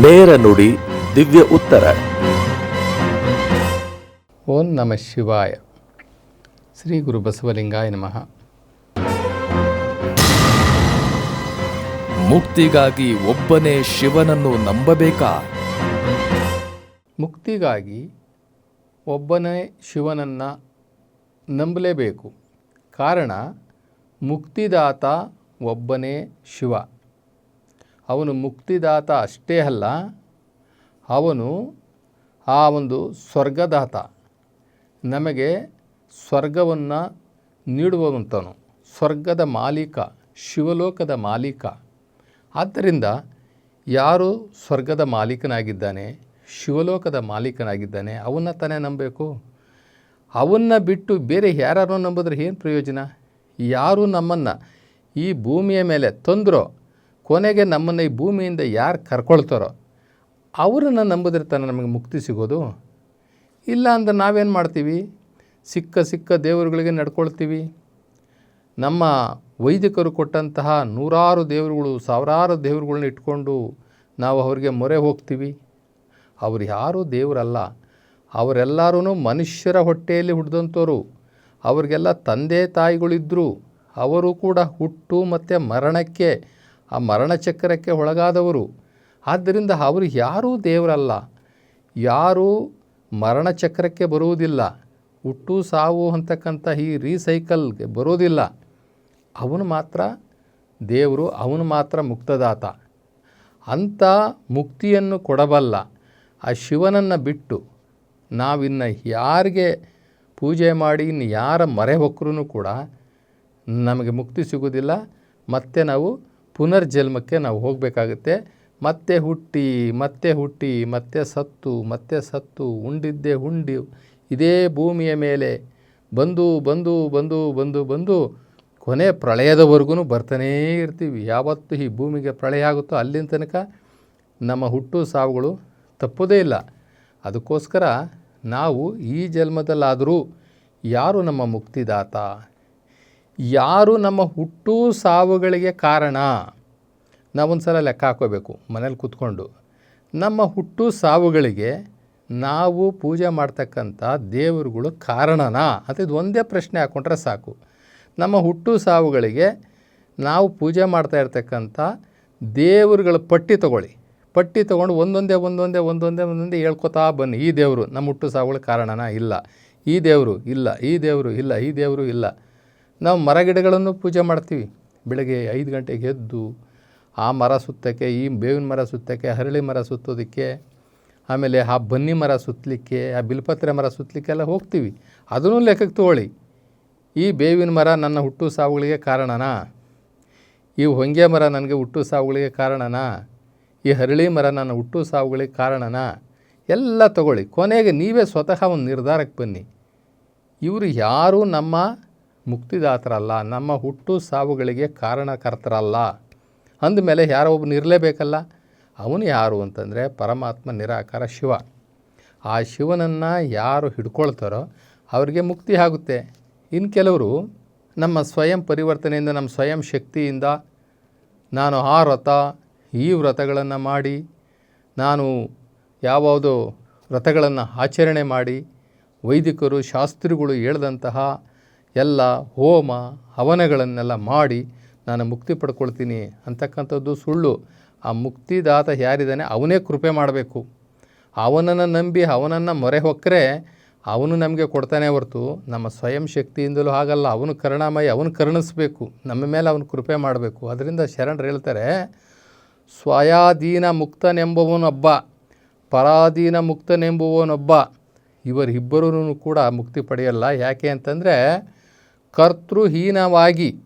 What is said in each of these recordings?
ನೇರ ನುಡಿ ದಿವ್ಯ ಉತ್ತರ. ಓಂ ನಮ ಶಿವಾಯ. ಶ್ರೀ ಗುರು ಬಸವಲಿಂಗಾಯ ನಮಃ. ಮುಕ್ತಿಗಾಗಿ ಒಬ್ಬನೇ ಶಿವನನ್ನು ನಂಬಬೇಕಾ? ಮುಕ್ತಿಗಾಗಿ ಒಬ್ಬನೇ ಶಿವನನ್ನು ನಂಬಲೇಬೇಕು. ಕಾರಣ ಮುಕ್ತಿದಾತ ಒಬ್ಬನೇ ಶಿವ. ಅವನು ಮುಕ್ತಿದಾತ ಅಷ್ಟೇ ಅಲ್ಲ, ಅವನು ಆ ಒಂದು ಸ್ವರ್ಗದಾತ. ನಮಗೆ ಸ್ವರ್ಗವನ್ನು ನೀಡುವಂಥವನು ಸ್ವರ್ಗದ ಮಾಲೀಕ, ಶಿವಲೋಕದ ಮಾಲೀಕ. ಆದ್ದರಿಂದ ಯಾರು ಸ್ವರ್ಗದ ಮಾಲೀಕನಾಗಿದ್ದಾನೆ, ಶಿವಲೋಕದ ಮಾಲೀಕನಾಗಿದ್ದಾನೆ, ಅವನ್ನ ತಾನೇ ನಂಬಬೇಕು? ಅವನ್ನ ಬಿಟ್ಟು ಬೇರೆ ಯಾರನ್ನು ನಂಬಿದ್ರೆ ಏನು ಪ್ರಯೋಜನ? ಯಾರು ನಮ್ಮನ್ನು ಈ ಭೂಮಿಯ ಮೇಲೆ ತಂದರೋ ಕೊನೆಗೆ ನಮ್ಮನ್ನು ಈ ಭೂಮಿಯಿಂದ ಯಾರು ಕರ್ಕೊಳ್ತಾರೋ ಅವರನ್ನು ನಂಬಿದ್ರೆ ತಾನೇ ನಮಗೆ ಮುಕ್ತಿ ಸಿಗೋದು. ಇಲ್ಲ ಅಂದ್ರೆ ನಾವೇನು ಮಾಡ್ತೀವಿ? ಸಿಕ್ಕ ಸಿಕ್ಕ ದೇವರುಗಳಿಗೆ ನಡ್ಕೊಳ್ತೀವಿ. ನಮ್ಮ ವೈದಿಕರು ಕೊಟ್ಟಂತಹ ನೂರಾರು ದೇವರುಗಳು, ಸಾವಿರಾರು ದೇವರುಗಳನ್ನ ಇಟ್ಕೊಂಡು ನಾವು ಅವರಿಗೆ ಮೊರೆ ಹೋಗ್ತೀವಿ. ಅವ್ರು ಯಾರೂ ದೇವರಲ್ಲ. ಅವರೆಲ್ಲರೂ ಮನುಷ್ಯರ ಹೊಟ್ಟೆಯಲ್ಲಿ ಹುಟ್ಟಿದಂಥವ್ರು ಅವರಿಗೆಲ್ಲ ತಂದೆ ತಾಯಿಗಳಿದ್ದರು ಅವರು ಕೂಡ ಹುಟ್ಟು ಮತ್ತು ಮರಣಕ್ಕೆ ಆ ಮರಣಚಕ್ರಕ್ಕೆ ಒಳಗಾದವರು. ಆದ್ದರಿಂದ ಅವರು ಯಾರೂ ದೇವರಲ್ಲ. ಯಾರೂ ಮರಣಚಕ್ರಕ್ಕೆ ಬರುವುದಿಲ್ಲ. ಹುಟ್ಟು ಸಾವು ಅಂತಕ್ಕಂಥ ಈ ರೀಸೈಕಲ್ಗೆ ಬರೋದಿಲ್ಲ ಅವನು ಮಾತ್ರ ದೇವರು, ಅವನು ಮಾತ್ರ ಮುಕ್ತದಾತ. ಅಂಥ ಮುಕ್ತಿಯನ್ನು ಕೊಡಬಲ್ಲ ಆ ಶಿವನನ್ನು ಬಿಟ್ಟು ನಾವಿನ್ನು ಯಾರಿಗೆ ಪೂಜೆ ಮಾಡಿ, ಇನ್ನು ಯಾರ ಮರೆ ಹೊಕ್ಕರೂ ಕೂಡ ನಮಗೆ ಮುಕ್ತಿ ಸಿಗುವುದಿಲ್ಲ. ಮತ್ತೆ ನಾವು ಪುನರ್ಜನ್ಮಕ್ಕೆ ನಾವು ಹೋಗಬೇಕಾಗುತ್ತೆ. ಮತ್ತೆ ಹುಟ್ಟಿ ಮತ್ತೆ ಹುಟ್ಟಿ, ಮತ್ತೆ ಸತ್ತು ಮತ್ತೆ ಸತ್ತು, ಉಂಡಿದ್ದೆ ಉಂಡಿ, ಇದೇ ಭೂಮಿಯ ಮೇಲೆ ಬಂದು ಬಂದು ಬಂದು ಬಂದು ಬಂದು ಕೊನೆ ಪ್ರಳಯದವರೆಗೂ ಬರ್ತಾನೇ ಇರ್ತೀವಿ. ಯಾವತ್ತು ಈ ಭೂಮಿಗೆ ಪ್ರಳಯ ಆಗುತ್ತೋ ಅಲ್ಲಿನ ತನಕ ನಮ್ಮ ಹುಟ್ಟು ಸಾವುಗಳು ತಪ್ಪೋದೇ ಇಲ್ಲ. ಅದಕ್ಕೋಸ್ಕರ ನಾವು ಈ ಜನ್ಮದಲ್ಲಾದರೂ ಯಾರು ನಮ್ಮ ಮುಕ್ತಿದಾತ? ಯಾರು ನಮ್ಮ ಹುಟ್ಟು ಸಾವುಗಳಿಗೆ ಕಾರಣ? ನಾವೊಂದು ಸಲ ಲೆಕ್ಕ ಹಾಕೋಬೇಕು ಮನೇಲಿ ಕೂತ್ಕೊಂಡು. ನಮ್ಮ ಹುಟ್ಟು ಸಾವುಗಳಿಗೆ ನಾವು ಪೂಜೆ ಮಾಡ್ತಕ್ಕಂಥ ದೇವರುಗಳು ಕಾರಣನಾ? ಅಂತ ಇದು ಒಂದೇ ಪ್ರಶ್ನೆ ಹಾಕ್ಕೊಂಡ್ರೆ ಸಾಕು. ನಮ್ಮ ಹುಟ್ಟು ಸಾವುಗಳಿಗೆ ನಾವು ಪೂಜೆ ಮಾಡ್ತಾ ಇರ್ತಕ್ಕಂಥ ದೇವರುಗಳ ಪಟ್ಟಿ ತಗೊಳ್ಳಿ. ಪಟ್ಟಿ ತೊಗೊಂಡು ಒಂದೊಂದೇ ಒಂದೊಂದೇ ಒಂದೊಂದೇ ಒಂದೊಂದೇ ಹೇಳ್ಕೊತಾ ಬನ್ನಿ. ಈ ದೇವರು ನಮ್ಮ ಹುಟ್ಟು ಸಾವುಗಳ ಕಾರಣನಾ? ಇಲ್ಲ. ಈ ದೇವರು ಇಲ್ಲ. ಈ ದೇವರು ಇಲ್ಲ. ಈ ದೇವರು ಇಲ್ಲ. ನಾವು ಮರಗಿಡಗಳನ್ನು ಪೂಜೆ ಮಾಡ್ತೀವಿ. ಬೆಳಗ್ಗೆ ಐದು ಗಂಟೆಗೆ ಎದ್ದು ಆ ಮರ ಸುತ್ತಕ್ಕೆ, ಈ ಬೇವಿನ ಮರ ಸುತ್ತಕ್ಕೆ, ಹರಳಿ ಮರ ಸುತ್ತೋದಕ್ಕೆ, ಆಮೇಲೆ ಆ ಬನ್ನಿ ಮರ ಸುತ್ತಲಿಕ್ಕೆ, ಆ ಬಿಲ್ಪತ್ರೆ ಮರ ಸುತ್ತಲಿಕ್ಕೆಲ್ಲ ಹೋಗ್ತೀವಿ. ಅದನ್ನು ಲೆಕ್ಕಕ್ಕೆ ತಗೊಳ್ಳಿ. ಈ ಬೇವಿನ ಮರ ನನ್ನ ಹುಟ್ಟು ಸಾವುಗಳಿಗೆ ಕಾರಣನಾ? ಈ ಹೊಂಗೆ ಮರ ನನಗೆ ಹುಟ್ಟು ಸಾವುಗಳಿಗೆ ಕಾರಣನಾ? ಈ ಹರಳಿ ಮರ ನನ್ನ ಹುಟ್ಟು ಸಾವುಗಳಿಗೆ ಕಾರಣನಾ? ಎಲ್ಲ ತಗೊಳ್ಳಿ. ಕೊನೆಗೆ ನೀವೇ ಸ್ವತಃ ಒಂದು ನಿರ್ಧಾರಕ್ಕೆ ಬನ್ನಿ. ಇವರು ಯಾರೂ ನಮ್ಮ ಮುಕ್ತಿದಾತರಲ್ಲ, ನಮ್ಮ ಹುಟ್ಟು ಸಾವುಗಳಿಗೆ ಕಾರಣಕರ್ತರಲ್ಲ. ಅಂದಮೇಲೆ ಯಾರೋ ಒಬ್ಬನು ಇರಲೇಬೇಕಲ್ಲ ಅವನು ಯಾರು ಅಂತಂದರೆ ಪರಮಾತ್ಮ ನಿರಾಕಾರ ಶಿವ. ಆ ಶಿವನನ್ನು ಯಾರು ಹಿಡ್ಕೊಳ್ತಾರೋ ಅವರಿಗೆ ಮುಕ್ತಿ ಆಗುತ್ತೆ. ಇನ್ನು ಕೆಲವರು ನಮ್ಮ ಸ್ವಯಂ ಪರಿವರ್ತನೆಯಿಂದ, ನಮ್ಮ ಸ್ವಯಂ ಶಕ್ತಿಯಿಂದ ನಾನು ಆ ವ್ರತ, ಈ ವ್ರತಗಳನ್ನು ಮಾಡಿ, ನಾನು ಯಾವುದೋ ವ್ರತಗಳನ್ನು ಆಚರಣೆ ಮಾಡಿ, ವೈದಿಕರು, ಶಾಸ್ತ್ರಿಗಳು ಹೇಳ್ದಂತಹ ಎಲ್ಲ ಹೋಮ ಹವನಗಳನ್ನೆಲ್ಲ ಮಾಡಿ ನಾನು ಮುಕ್ತಿ ಪಡ್ಕೊಳ್ತೀನಿ ಅಂತಕ್ಕಂಥದ್ದು ಸುಳ್ಳು. ಆ ಮುಕ್ತಿದಾತ ಯಾರಿದ್ದಾನೆ ಅವನೇ ಕೃಪೆ ಮಾಡಬೇಕು. ಅವನನ್ನು ನಂಬಿ ಅವನನ್ನು ಮೊರೆ ಹೊಕ್ಕರೆ ಅವನು ನಮಗೆ ಕೊಡ್ತಾನೆ ಹೊರತು ನಮ್ಮ ಸ್ವಯಂ ಶಕ್ತಿಯಿಂದಲೂ ಹಾಗಲ್ಲ, ಅವನು ಕರುಣಾಮಯ, ಅವನು ಕರುಣಿಸ್ಬೇಕು, ನಮ್ಮ ಮೇಲೆ ಅವನು ಕೃಪೆ ಮಾಡಬೇಕು. ಅದರಿಂದ ಶರಣರು ಹೇಳ್ತಾರೆ ಸ್ವಯಾಧೀನ ಮುಕ್ತನೆಂಬುವನೊಬ್ಬ ಪರಾಧೀನ ಮುಕ್ತನೆಂಬುವನೊಬ್ಬ ಇವರಿಬ್ಬರೂ ಕೂಡ ಮುಕ್ತಿ ಪಡೆಯಲ್ಲ. ಯಾಕೆ ಅಂತಂದರೆ ಕರ್ತೃಹೀನವಾಗಿ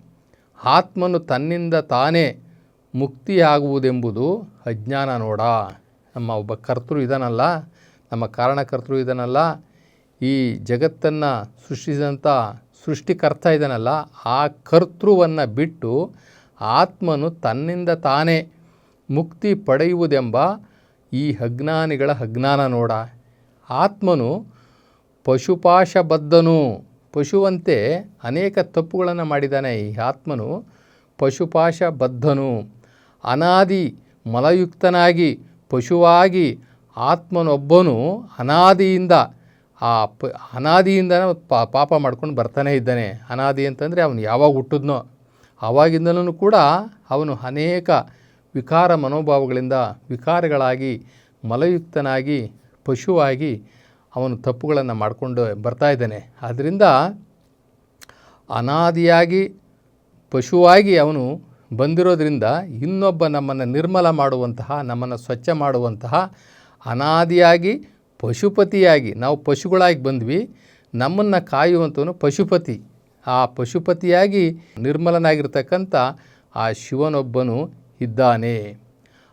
ಆತ್ಮನು ತನ್ನಿಂದ ತಾನೇ ಮುಕ್ತಿಯಾಗುವುದೆಂಬುದು ಅಜ್ಞಾನ ನೋಡ. ನಮ್ಮ ಒಬ್ಬ ಕರ್ತೃ ಇದನಲ್ಲ, ನಮ್ಮ ಕಾರಣಕರ್ತೃ ಇದನಲ್ಲ, ಈ ಜಗತ್ತನ್ನು ಸೃಷ್ಟಿಸಿದಂಥ ಸೃಷ್ಟಿಕರ್ತ ಇದನಲ್ಲ, ಆ ಕರ್ತೃವನ್ನು ಬಿಟ್ಟು ಆತ್ಮನು ತನ್ನಿಂದ ತಾನೇ ಮುಕ್ತಿ ಪಡೆಯುವುದೆಂಬ ಈ ಅಜ್ಞಾನಿಗಳ ಅಜ್ಞಾನ ನೋಡ. ಆತ್ಮನು ಪಶುಪಾಶಬದ್ಧನು. ಪಶುವಂತೆ ಅನೇಕ ತಪ್ಪುಗಳನ್ನು ಮಾಡಿದ್ದಾನೆ ಈ ಆತ್ಮನು. ಪಶುಪಾಶ ಬದ್ಧನು ಅನಾದಿ ಮಲಯುಕ್ತನಾಗಿ, ಪಶುವಾಗಿ ಆತ್ಮನೊಬ್ಬನು ಅನಾದಿಯಿಂದ, ಆ ಪ, ಅನಾದಿಯಿಂದ ಪಾಪ ಮಾಡ್ಕೊಂಡು ಬರ್ತಾನೆ ಇದ್ದಾನೆ. ಅನಾದಿ ಅಂತಂದರೆ ಅವನು ಯಾವಾಗ ಹುಟ್ಟಿದ್ನೋ ಆವಾಗಿಂದಲೂ ಕೂಡ ಅವನು ಅನೇಕ ವಿಕಾರ ಮನೋಭಾವಗಳಿಂದ ವಿಕಾರಗಳಾಗಿ ಮಲಯುಕ್ತನಾಗಿ, ಪಶುವಾಗಿ ಅವನು ತಪ್ಪುಗಳನ್ನು ಮಾಡಿಕೊಂಡು ಬರ್ತಾ ಇದ್ದಾನೆ. ಆದ್ದರಿಂದ ಅನಾದಿಯಾಗಿ, ಪಶುವಾಗಿ ಅವನು ಬಂದಿರೋದ್ರಿಂದ ಇನ್ನೊಬ್ಬ ನಮ್ಮನ್ನು ನಿರ್ಮಲ ಮಾಡುವಂತಹ, ನಮ್ಮನ್ನು ಸ್ವಚ್ಛ ಮಾಡುವಂತಹ ಅನಾದಿಯಾಗಿ, ಪಶುಪತಿಯಾಗಿ, ನಾವು ಪಶುಗಳಾಗಿ ಬಂದ್ವಿ. ನಮ್ಮನ್ನು ಕಾಯುವಂಥವನು ಪಶುಪತಿ. ಆ ಪಶುಪತಿಯಾಗಿ ನಿರ್ಮಲನಾಗಿರ್ತಕ್ಕಂಥ ಆ ಶಿವನೊಬ್ಬನು ಇದ್ದಾನೆ.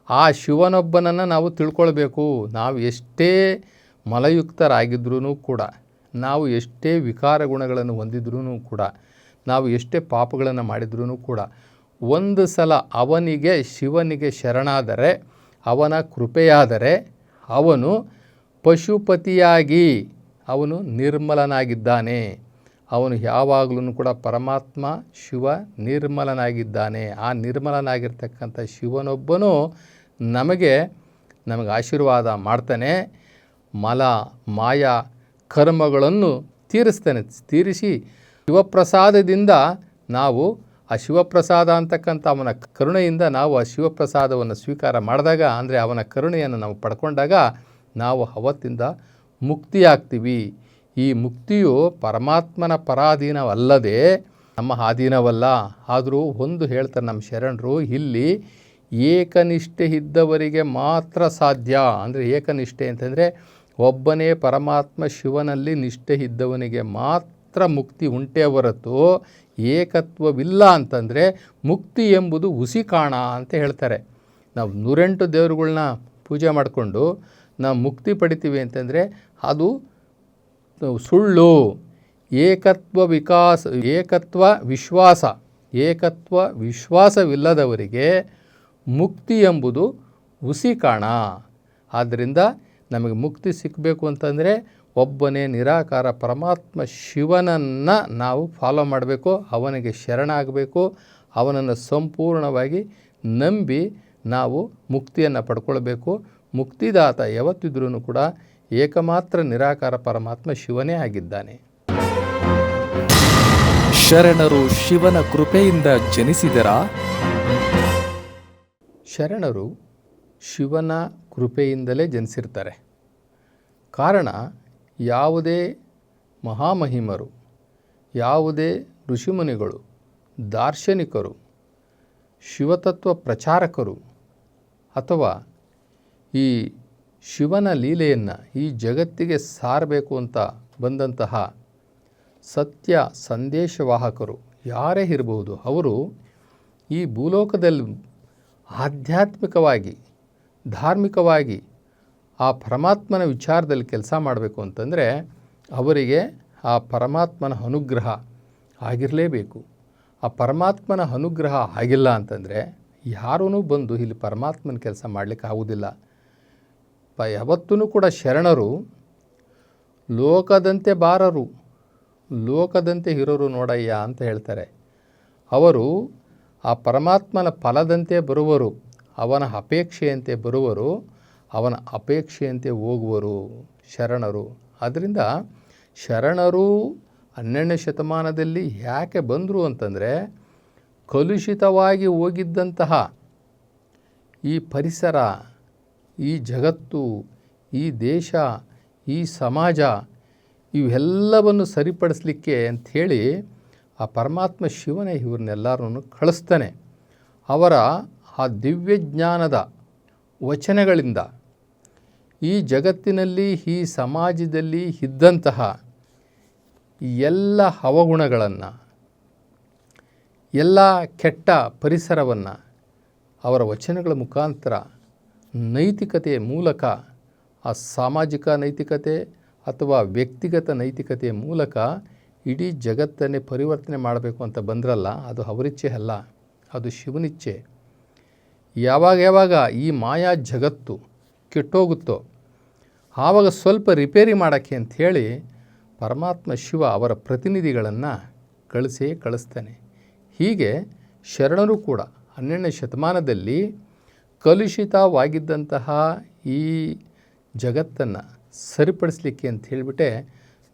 ಆ ಶಿವನೊಬ್ಬನನ್ನು ನಾವು ತಿಳ್ಕೊಳ್ಬೇಕು. ನಾವು ಎಷ್ಟೇ ಮಲಯುಕ್ತರಾಗಿದ್ರೂ ಕೂಡ, ನಾವು ಎಷ್ಟೇ ವಿಕಾರ ಗುಣಗಳನ್ನು ಹೊಂದಿದ್ರೂ ಕೂಡ, ನಾವು ಎಷ್ಟೇ ಪಾಪಗಳನ್ನು ಮಾಡಿದ್ರೂ ಕೂಡ, ಒಂದು ಸಲ ಅವನಿಗೆ ಶಿವನಿಗೆ ಶರಣಾದರೆ, ಅವನ ಕೃಪೆಯಾದರೆ, ಅವನು ಪಶುಪತಿಯಾಗಿ ಅವನು ನಿರ್ಮಲನಾಗಿದ್ದಾನೆ. ಅವನು ಯಾವಾಗಲೂ ಕೂಡ ಪರಮಾತ್ಮ ಶಿವ ನಿರ್ಮಲನಾಗಿದ್ದಾನೆ. ಆ ನಿರ್ಮಲನಾಗಿರ್ತಕ್ಕಂಥ ಶಿವನೊಬ್ಬನು ನಮಗೆ ನಮಗೆ ಆಶೀರ್ವಾದ ಮಾಡ್ತಾನೆ. ಮಲ, ಮಾಯ, ಕರ್ಮಗಳನ್ನು ತೀರಿಸ್ತೇನೆ. ತೀರಿಸಿ ಶಿವಪ್ರಸಾದದಿಂದ ನಾವು ಆ ಶಿವಪ್ರಸಾದ ಅಂತಕ್ಕಂಥ ಅವನ ಕರುಣೆಯಿಂದ ನಾವು ಆ ಶಿವಪ್ರಸಾದವನ್ನು ಸ್ವೀಕಾರ ಮಾಡಿದಾಗ, ಅಂದರೆ ಅವನ ಕರುಣೆಯನ್ನು ನಾವು ಪಡ್ಕೊಂಡಾಗ ನಾವು ಅವತ್ತಿಂದ ಮುಕ್ತಿಯಾಗ್ತೀವಿ. ಈ ಮುಕ್ತಿಯು ಪರಮಾತ್ಮನ ಪರಾಧೀನವಲ್ಲದೆ ನಮ್ಮ ಆಧೀನವಲ್ಲ. ಆದರೂ ಒಂದು ಹೇಳ್ತಾರೆ ನಮ್ಮ ಶರಣರು, ಇಲ್ಲಿ ಏಕನಿಷ್ಠೆ ಇದ್ದವರಿಗೆ ಮಾತ್ರ ಸಾಧ್ಯ. ಅಂದರೆ ಏಕನಿಷ್ಠೆ ಅಂತಂದರೆ ಒಬ್ಬನೇ ಪರಮಾತ್ಮ ಶಿವನಲ್ಲಿ ನಿಷ್ಠೆ ಇದ್ದವನಿಗೆ ಮಾತ್ರ ಮುಕ್ತಿ ಉಂಟೇ ಹೊರತು ಏಕತ್ವವಿಲ್ಲ ಅಂತಂದರೆ ಮುಕ್ತಿ ಎಂಬುದು ಹುಸಿ ಕಾಣ ಅಂತ ಹೇಳ್ತಾರೆ. ನಾವು ನೂರೆಂಟು ದೇವರುಗಳನ್ನ ಪೂಜೆ ಮಾಡಿಕೊಂಡು ನಾವು ಮುಕ್ತಿ ಪಡಿತೀವಿ ಅಂತಂದರೆ ಅದು ಸುಳ್ಳು, ಏಕತ್ವ ವಿಕಾಸ, ಏಕತ್ವ ವಿಶ್ವಾಸ, ಏಕತ್ವ ವಿಶ್ವಾಸವಿಲ್ಲದವರಿಗೆ ಮುಕ್ತಿ ಎಂಬುದು ಹುಸಿ ಕಾಣ. ಆದ್ದರಿಂದ ನಮಗೆ ಮುಕ್ತಿ ಸಿಕ್ಕಬೇಕು ಅಂತಂದರೆ ಒಬ್ಬನೇ ನಿರಾಕಾರ ಪರಮಾತ್ಮ ಶಿವನನ್ನು ನಾವು ಫಾಲೋ ಮಾಡಬೇಕು ಅವನಿಗೆ ಶರಣಾಗಬೇಕು ಅವನನ್ನು ಸಂಪೂರ್ಣವಾಗಿ ನಂಬಿ ನಾವು ಮುಕ್ತಿಯನ್ನು ಪಡ್ಕೊಳ್ಬೇಕು. ಮುಕ್ತಿದಾತ ಯಾವತ್ತಿದ್ರೂ ಕೂಡ ಏಕಮಾತ್ರ ನಿರಾಕಾರ ಪರಮಾತ್ಮ ಶಿವನೇ ಆಗಿದ್ದಾನೆ. ಶರಣರು ಶಿವನ ಕೃಪೆಯಿಂದ ಜನಿಸಿದರ? ಶರಣರು ಶಿವನ ಕೃಪೆಯಿಂದಲೇ ಜನಿಸಿರ್ತಾರೆ. ಕಾರಣ, ಯಾವುದೇ ಮಹಾಮಹಿಮರು, ಯಾವುದೇ ಋಷಿಮುನಿಗಳು, ದಾರ್ಶನಿಕರು, ಶಿವತತ್ವ ಪ್ರಚಾರಕರು ಅಥವಾ ಈ ಶಿವನ ಲೀಲೆಯನ್ನು ಈ ಜಗತ್ತಿಗೆ ಸಾರಬೇಕು ಅಂತ ಬಂದಂತಹ ಸತ್ಯ ಸಂದೇಶವಾಹಕರು ಯಾರೇ ಇರಬಹುದು, ಅವರು ಈ ಭೂಲೋಕದಲ್ಲಿ ಆಧ್ಯಾತ್ಮಿಕವಾಗಿ ಧಾರ್ಮಿಕವಾಗಿ ಆ ಪರಮಾತ್ಮನ ವಿಚಾರದಲ್ಲಿ ಕೆಲಸ ಮಾಡಬೇಕು ಅಂತಂದರೆ ಅವರಿಗೆ ಆ ಪರಮಾತ್ಮನ ಅನುಗ್ರಹ ಆಗಿರಲೇಬೇಕು. ಆ ಪರಮಾತ್ಮನ ಅನುಗ್ರಹ ಆಗಿಲ್ಲ ಅಂತಂದರೆ ಯಾರೂ ಬಂದು ಇಲ್ಲಿ ಪರಮಾತ್ಮನ ಕೆಲಸ ಮಾಡಲಿಕ್ಕೆ ಆಗೋದಿಲ್ಲ. ಪ ಯಾವತ್ತೂ ಕೂಡ ಶರಣರು, ಲೋಕದಂತೆ ಬಾರರು, ಲೋಕದಂತೆ ಇರೋರು ನೋಡಯ್ಯ ಅಂತ ಹೇಳ್ತಾರೆ. ಅವರು ಆ ಪರಮಾತ್ಮನ ಫಲದಂತೆ ಬರುವರು. ಅವನ ಅಪೇಕ್ಷೆಯಂತೆ ಬರುವರು, ಅವನ ಅಪೇಕ್ಷೆಯಂತೆ ಹೋಗುವರು ಶರಣರು. ಆದ್ದರಿಂದ ಶರಣರು ಹನ್ನೆರಡನೇ ಶತಮಾನದಲ್ಲಿ ಯಾಕೆ ಬಂದರು ಅಂತಂದರೆ, ಕಲುಷಿತವಾಗಿ ಹೋಗಿದ್ದಂತಹ ಈ ಪರಿಸರ, ಈ ಜಗತ್ತು, ಈ ದೇಶ, ಈ ಸಮಾಜ ಇವೆಲ್ಲವನ್ನು ಸರಿಪಡಿಸಲಿಕ್ಕೆ ಅಂಥೇಳಿ ಆ ಪರಮಾತ್ಮ ಶಿವನೇ ಇವ್ರನ್ನೆಲ್ಲರನ್ನು ಕಳಿಸ್ತಾನೆ. ಅವರ ಆ ದಿವ್ಯ ಜ್ಞಾನದ ವಚನಗಳಿಂದ ಈ ಜಗತ್ತಿನಲ್ಲಿ ಈ ಸಮಾಜದಲ್ಲಿ ಇದ್ದಂತಹ ಎಲ್ಲ ಹವಗುಣಗಳನ್ನು, ಎಲ್ಲ ಕೆಟ್ಟ ಪರಿಸರವನ್ನು ಅವರ ವಚನಗಳ ಮುಖಾಂತರ ನೈತಿಕತೆಯ ಮೂಲಕ, ಆ ಸಾಮಾಜಿಕ ನೈತಿಕತೆ ಅಥವಾ ವ್ಯಕ್ತಿಗತ ನೈತಿಕತೆಯ ಮೂಲಕ ಇಡೀ ಜಗತ್ತನ್ನೇ ಪರಿವರ್ತನೆ ಮಾಡಬೇಕು ಅಂತ ಬಂದ್ರಲ್ಲ, ಅದು ಅವರಿಚ್ಛೆ ಅಲ್ಲ, ಅದು ಶಿವನಿಚ್ಛೆ. ಯಾವಾಗ ಯಾವಾಗ ಈ ಮಾಯಾ ಜಗತ್ತು ಕೆಟ್ಟೋಗುತ್ತೋ, ಆವಾಗ ಸ್ವಲ್ಪ ರಿಪೇರಿ ಮಾಡೋಕ್ಕೆ ಅಂಥೇಳಿ ಪರಮಾತ್ಮ ಶಿವ ಅವರ ಪ್ರತಿನಿಧಿಗಳನ್ನು ಕಳಿಸೇ ಕಳಿಸ್ತಾನೆ. ಹೀಗೆ ಶರಣರು ಕೂಡ ಹನ್ನೆರಡನೇ ಶತಮಾನದಲ್ಲಿ ಕಲುಷಿತವಾಗಿದ್ದಂತಹ ಈ ಜಗತ್ತನ್ನು ಸರಿಪಡಿಸಲಿಕ್ಕೆ ಅಂತ ಹೇಳಿಬಿಟ್ಟೆ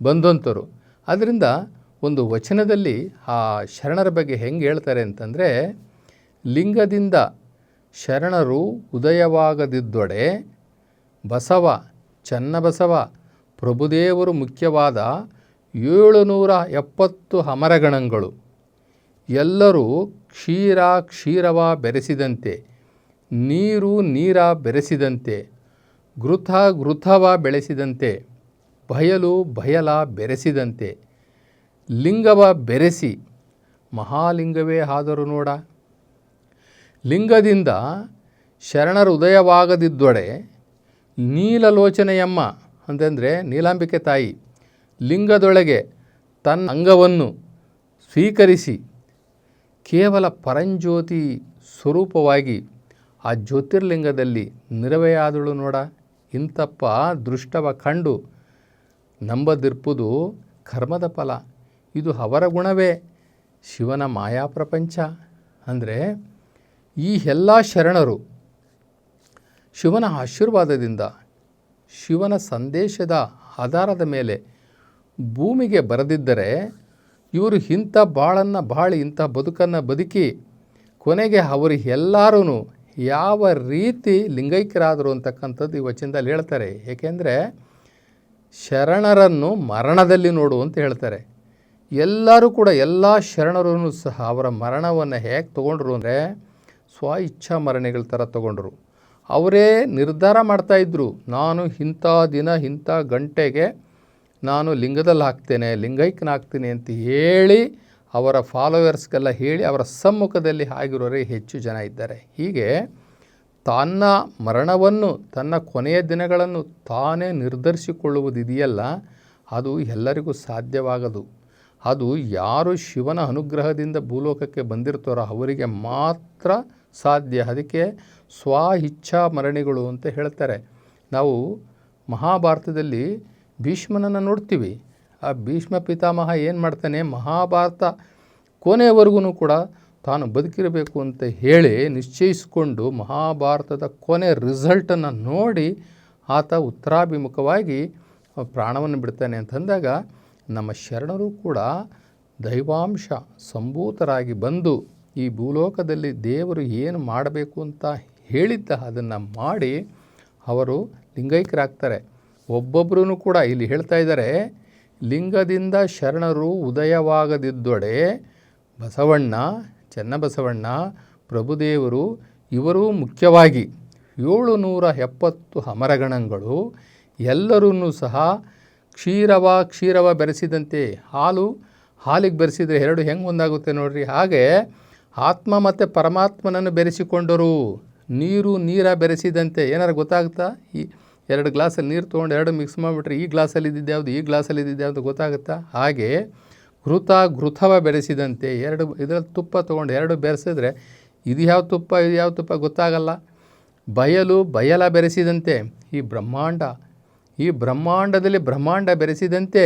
ಬಂದಂಥರು ಅದರಿಂದ ಒಂದು ವಚನದಲ್ಲಿ ಆ ಶರಣರ ಬಗ್ಗೆ ಹೆಂಗೆ ಹೇಳ್ತಾರೆ ಅಂತಂದರೆ, ಲಿಂಗದಿಂದ ಶರಣರು ಉದಯವಾಗದಿದ್ದೊಡೆ ಬಸವ, ಚನ್ನಬಸವ, ಪ್ರಭುದೇವರು ಮುಖ್ಯವಾದ ಏಳುನೂರ ಎಪ್ಪತ್ತು ಹಮರಗಣಗಳು ಎಲ್ಲರೂ ಕ್ಷೀರ ಕ್ಷೀರವ ಬೆರೆಸಿದಂತೆ, ನೀರು ನೀರ ಬೆರೆಸಿದಂತೆ ಘೃತ ಘೃತವ ಬೆಳೆಸಿದಂತೆ, ಬಯಲು ಬಯಲ ಬೆರೆಸಿದಂತೆ, ಲಿಂಗವ ಬೆರೆಸಿ, ಮಹಾಲಿಂಗವೇ ಆದರೂ ನೋಡ. ಲಿಂಗದಿಂದ ಶರಣರ ಉದಯವಾಗದಿದ್ದೊಡೆ ನೀಲಲೋಚನೆಯಮ್ಮ ಅಂತಂದರೆ ನೀಲಾಂಬಿಕೆ ತಾಯಿ ಲಿಂಗದೊಳಗೆ ತನ್ನ ಅಂಗವನ್ನು ಸ್ವೀಕರಿಸಿ ಕೇವಲ ಪರಂಜ್ಯೋತಿ ಸ್ವರೂಪವಾಗಿ ಆ ಜ್ಯೋತಿರ್ಲಿಂಗದಲ್ಲಿ ನಿರವೆಯಾದಳು ನೋಡ. ಇಂತಪ್ಪ ದೃಷ್ಟವ ಕಂಡು ನಂಬದಿರ್ಪುದು ಕರ್ಮದ ಫಲ. ಇದು ಅವರ ಗುಣವೇ. ಶಿವನ ಮಾಯಾ ಪ್ರಪಂಚ. ಅಂದರೆ ಈ ಎಲ್ಲ ಶರಣರು ಶಿವನ ಆಶೀರ್ವಾದದಿಂದ ಶಿವನ ಸಂದೇಶದ ಆಧಾರದ ಮೇಲೆ ಭೂಮಿಗೆ ಬರೆದಿದ್ದರೆ ಇವರು ಇಂಥ ಬಾಳನ್ನು ಬಾಳಿ, ಇಂಥ ಬದುಕನ್ನು ಬದುಕಿ ಕೊನೆಗೆ ಅವರು ಎಲ್ಲರೂ ಯಾವ ರೀತಿ ಲಿಂಗೈಕ್ಯರಾದರು ಅಂತಕ್ಕಂಥದ್ದು ಈ ವಚನದಲ್ಲಿ ಹೇಳ್ತಾರೆ. ಏಕೆಂದರೆ ಶರಣರನ್ನು ಮರಣದಲ್ಲಿ ನೋಡು ಅಂತ ಹೇಳ್ತಾರೆ. ಎಲ್ಲರೂ ಕೂಡ ಎಲ್ಲ ಶರಣರೂ ಸಹ ಅವರ ಮರಣವನ್ನು ಹೇಗೆ ತೊಗೊಂಡ್ರು ಅಂದರೆ ಸ್ವ ಇಚ್ಛಾ ಮರಣೆಗಳ ಥರ ತೊಗೊಂಡ್ರು. ಅವರೇ ನಿರ್ಧಾರ ಮಾಡ್ತಾಯಿದ್ರು ನಾನು ಇಂಥ ದಿನ, ಇಂಥ ಗಂಟೆಗೆ ನಾನು ಲಿಂಗದಲ್ಲಿ ಹಾಕ್ತೇನೆ ಲಿಂಗೈಕ್ಯನಾಗ್ತೀನಿ ಅಂತ ಹೇಳಿ ಅವರ ಫಾಲೋವರ್ಸ್ಗೆಲ್ಲ ಹೇಳಿ ಅವರ ಸಮ್ಮುಖದಲ್ಲಿ ಆಗಿರೋರೇ ಹೆಚ್ಚು ಜನ ಇದ್ದಾರೆ. ಹೀಗೆ ತನ್ನ ಮರಣವನ್ನು, ತನ್ನ ಕೊನೆಯ ದಿನಗಳನ್ನು ತಾನೇ ನಿರ್ಧರಿಸಿಕೊಳ್ಳುವುದಿದೆಯಲ್ಲ, ಅದು ಎಲ್ಲರಿಗೂ ಸಾಧ್ಯವಾಗದು. ಅದು ಯಾರು ಶಿವನ ಅನುಗ್ರಹದಿಂದ ಭೂಲೋಕಕ್ಕೆ ಬಂದಿರ್ತಾರೋ ಅವರಿಗೆ ಮಾತ್ರ ಸಾಧ್ಯ. ಅದಕ್ಕೆ ಸ್ವ ಇಚ್ಛಾ ಮರಣಿಗಳು ಅಂತ ಹೇಳ್ತಾರೆ. ನಾವು ಮಹಾಭಾರತದಲ್ಲಿ ಭೀಷ್ಮನನ್ನು ನೋಡ್ತೀವಿ. ಆ ಭೀಷ್ಮ ಪಿತಾಮಹ ಏನು ಮಾಡ್ತಾನೆ? ಮಹಾಭಾರತ ಕೊನೆಯವರೆಗೂ ಕೂಡ ತಾನು ಬದುಕಿರಬೇಕು ಅಂತ ಹೇಳಿ ನಿಶ್ಚಯಿಸಿಕೊಂಡು ಮಹಾಭಾರತದ ಕೊನೆ ರಿಸಲ್ಟನ್ನು ನೋಡಿ ಆತ ಉತ್ತರಾಭಿಮುಖವಾಗಿ ಪ್ರಾಣವನ್ನು ಬಿಡ್ತಾನೆ ಅಂತಂದಾಗ ನಮ್ಮ ಶರಣರು ಕೂಡ ದೈವಾಂಶ, ಸಂಭೂತರಾಗಿ ಬಂದು ಈ ಭೂಲೋಕದಲ್ಲಿ ದೇವರು ಏನು ಮಾಡಬೇಕು ಅಂತ ಹೇಳಿದ್ದ ಅದನ್ನು ಮಾಡಿ ಅವರು ಲಿಂಗೈಕ್ಯರಾಗ್ತಾರೆ. ಒಬ್ಬೊಬ್ಬರೂ ಕೂಡ ಇಲ್ಲಿ ಹೇಳ್ತಾ ಇದ್ದಾರೆ, ಲಿಂಗದಿಂದ ಶರಣರು ಉದಯವಾಗದಿದ್ದೊಡೆ ಬಸವಣ್ಣ, ಚನ್ನಬಸವಣ್ಣ, ಪ್ರಭುದೇವರು ಇವರು ಮುಖ್ಯವಾಗಿ ಏಳು ನೂರ ಎಪ್ಪತ್ತು ಅಮರಗಣಗಳು ಎಲ್ಲರೂ ಸಹ ಕ್ಷೀರವ ಕ್ಷೀರವ ಬೆರೆಸಿದಂತೆ ಹಾಲು ಹಾಲಿಗೆ ಬೆರೆಸಿದರೆ ಎರಡು ಹೆಂಗೆ ಒಂದಾಗುತ್ತೆ ನೋಡ್ರಿ. ಹಾಗೆ ಆತ್ಮ ಮತ್ತು ಪರಮಾತ್ಮನನ್ನು ಬೆರೆಸಿಕೊಂಡರು. ನೀರು ನೀರ ಬೆರೆಸಿದಂತೆ ಏನಾರು ಗೊತ್ತಾಗುತ್ತಾ? ಈ ಎರಡು ಗ್ಲಾಸಲ್ಲಿ ನೀರು ತೊಗೊಂಡು ಎರಡು ಮಿಕ್ಸ್ ಮಾಡಿಬಿಟ್ರೆ ಈ ಗ್ಲಾಸಲ್ಲಿ ಇದ್ದಿದ್ದು ಯಾವುದು? ಈ ಗ್ಲಾಸಲ್ಲಿ ಇದ್ದಿದ್ದು ಯಾವುದು ಗೊತ್ತಾಗುತ್ತಾ? ಹಾಗೆ ಘೃತ ಘೃತವ ಬೆರೆಸಿದಂತೆ ಎರಡು ಇದರಲ್ಲಿ ತುಪ್ಪ ತೊಗೊಂಡು ಎರಡು ಬೆರೆಸಿದ್ರೆ ಇದು ಯಾವ ತುಪ್ಪ, ಇದು ಯಾವ ತುಪ್ಪ ಗೊತ್ತಾಗಲ್ಲ. ಬಯಲು ಬಯಲ ಬೆರೆಸಿದಂತೆ, ಈ ಬ್ರಹ್ಮಾಂಡ, ಈ ಬ್ರಹ್ಮಾಂಡದಲ್ಲಿ ಬ್ರಹ್ಮಾಂಡ ಬೆರೆಸಿದಂತೆ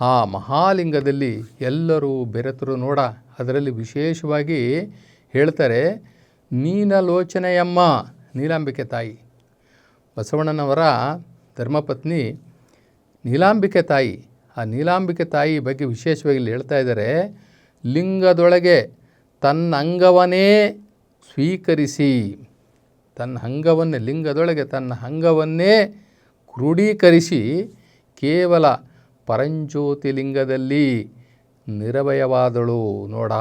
ಆ ಮಹಾಲಿಂಗದಲ್ಲಿ ಎಲ್ಲರೂ ಬೆರೆತರು ನೋಡ. ಅದರಲ್ಲಿ ವಿಶೇಷವಾಗಿ ಹೇಳ್ತಾರೆ ನೀನಲೋಚನೆಯಮ್ಮ ನೀಲಾಂಬಿಕೆ ತಾಯಿ. ಬಸವಣ್ಣನವರ ಧರ್ಮಪತ್ನಿ ನೀಲಾಂಬಿಕೆ ತಾಯಿ. ಆ ನೀಲಾಂಬಿಕೆ ತಾಯಿ ಬಗ್ಗೆ ವಿಶೇಷವಾಗಿ ಇಲ್ಲಿ ಹೇಳ್ತಾ ಇದ್ದಾರೆ, ಲಿಂಗದೊಳಗೆ ತನ್ನ ಅಂಗವನ್ನೇ ಸ್ವೀಕರಿಸಿ, ತನ್ನ ಅಂಗವನ್ನೇ, ಲಿಂಗದೊಳಗೆ ತನ್ನ ಅಂಗವನ್ನೇ ಕ್ರೋಢೀಕರಿಸಿ ಕೇವಲ ಪರಂಜ್ಯೋತಿ ನಿರವಯವಾದಳು ನೋಡ.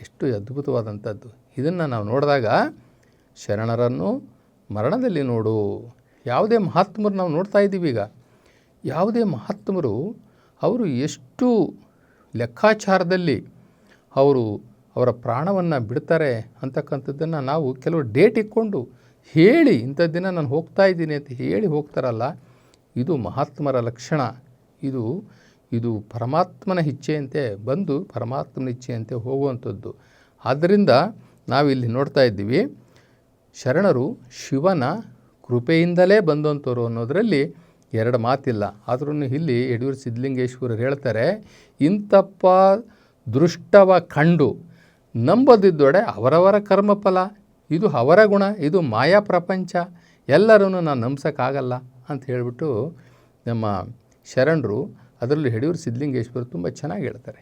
ಎಷ್ಟು ಅದ್ಭುತವಾದಂಥದ್ದು. ಇದನ್ನು ನಾವು ನೋಡಿದಾಗ ಶರಣರನ್ನು ಮರಣದಲ್ಲಿ ನೋಡು. ಯಾವುದೇ ಮಹಾತ್ಮರು ನಾವು ನೋಡ್ತಾ ಇದ್ದೀವಿ ಈಗ. ಯಾವುದೇ ಮಹಾತ್ಮರು ಅವರು ಎಷ್ಟು ಲೆಕ್ಕಾಚಾರದಲ್ಲಿ ಅವರು ಅವರ ಪ್ರಾಣವನ್ನು ಬಿಡ್ತಾರೆ ಅಂತಕ್ಕಂಥದ್ದನ್ನು ನಾವು ಕೆಲವು ಡೇಟ್ ಇಟ್ಕೊಂಡು ಹೇಳಿ ಇಂಥ ದಿನ ನಾನು ಹೋಗ್ತಾ ಇದ್ದೀನಿ ಅಂತ ಹೇಳಿ ಹೋಗ್ತಾರಲ್ಲ, ಇದು ಮಹಾತ್ಮರ ಲಕ್ಷಣ. ಇದು ಇದು ಪರಮಾತ್ಮನ ಇಚ್ಛೆಯಂತೆ ಬಂದು ಪರಮಾತ್ಮನ ಇಚ್ಛೆಯಂತೆ ಹೋಗುವಂಥದ್ದು. ಆದ್ದರಿಂದ ನಾವಿಲ್ಲಿ ನೋಡ್ತಾ ಇದ್ದೀವಿ, ಶರಣರು ಶಿವನ ಕೃಪೆಯಿಂದಲೇ ಬಂದಂಥವ್ರು ಅನ್ನೋದರಲ್ಲಿ ಎರಡು ಮಾತಿಲ್ಲ. ಆದ್ರೂ ಇಲ್ಲಿ ಯಡಿಯೂರು ಸಿದ್ಧಲಿಂಗೇಶ್ವರರು ಹೇಳ್ತಾರೆ, ಇಂಥಪ್ಪ ದೃಷ್ಟವ ಕಂಡು ನಂಬದಿದ್ದೊಡೆ ಅವರವರ ಕರ್ಮಫಲ. ಇದು ಅವರ ಗುಣ, ಇದು ಮಾಯಾ ಪ್ರಪಂಚ. ಎಲ್ಲರೂ ನಾನು ನಂಬ್ಸೋಕ್ಕಾಗಲ್ಲ ಅಂತ ಹೇಳಿಬಿಟ್ಟು ನಮ್ಮ ಶರಣರು ಅದರಲ್ಲೂ ಯಡಿಯೂರು ಸಿದ್ಧಲಿಂಗೇಶ್ವರು ತುಂಬ ಚೆನ್ನಾಗಿ ಹೇಳ್ತಾರೆ.